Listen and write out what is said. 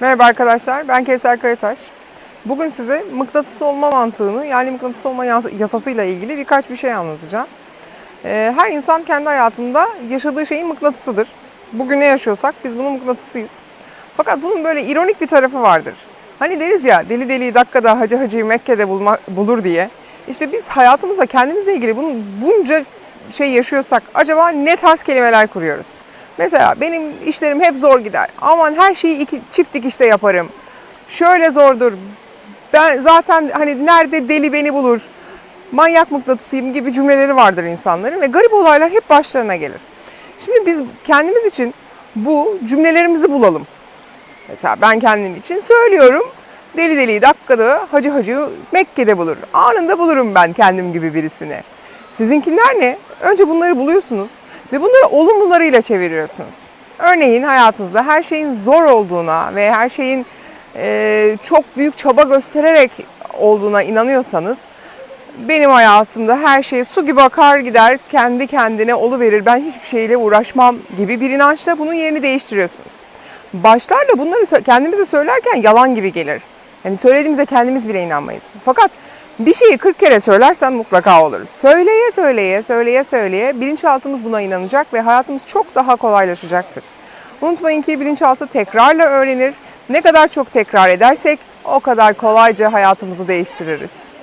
Merhaba arkadaşlar, ben Kevser Karataş. Bugün size mıknatıs olma mantığını, yani mıknatıs olma yas- yasasıyla ilgili birkaç bir şey anlatacağım. Ee, Her insan kendi hayatında yaşadığı şeyin mıknatısıdır. Bugün ne yaşıyorsak biz bunun mıknatısıyız. Fakat bunun böyle ironik bir tarafı vardır. Hani deriz ya deli deliyi dakikada hacı hacıyı Mekke'de bulma, bulur diye. İşte biz hayatımızda kendimizle ilgili bunun bunca şey yaşıyorsak acaba ne tarz kelimeler kuruyoruz? Mesela benim işlerim hep zor gider. Aman her şeyi iki, çift dikişte yaparım. Şöyle zordur. Ben zaten hani nerede deli beni bulur. Manyak mıknatısıyım gibi cümleleri vardır insanların ve garip olaylar hep başlarına gelir. Şimdi biz kendimiz için bu cümlelerimizi bulalım. Mesela ben kendim için söylüyorum. Deli deliyi dakikada hacı hacı Mekke'de bulur. Anında bulurum ben kendim gibi birisini. Sizinkiler ne? Önce bunları buluyorsunuz ve bunları olumlularıyla çeviriyorsunuz. Örneğin hayatınızda her şeyin zor olduğuna ve her şeyin eee, çok büyük çaba göstererek olduğuna inanıyorsanız benim hayatımda her şey su gibi akar gider, kendi kendine oluverir, ben hiçbir şeyle uğraşmam gibi bir inançla bunun yerini değiştiriyorsunuz. Başlarla bunları kendimize söylerken yalan gibi gelir. Yani söylediğimize kendimiz bile inanmayız. Fakat bir şeyi 40 kere söylersen mutlaka olur. Söyleye söyleye, söyleye söyleye bilinçaltımız buna inanacak ve hayatımız çok daha kolaylaşacaktır. Unutmayın ki bilinçaltı tekrarla öğrenir. Ne kadar çok tekrar edersek o kadar kolayca hayatımızı değiştiririz.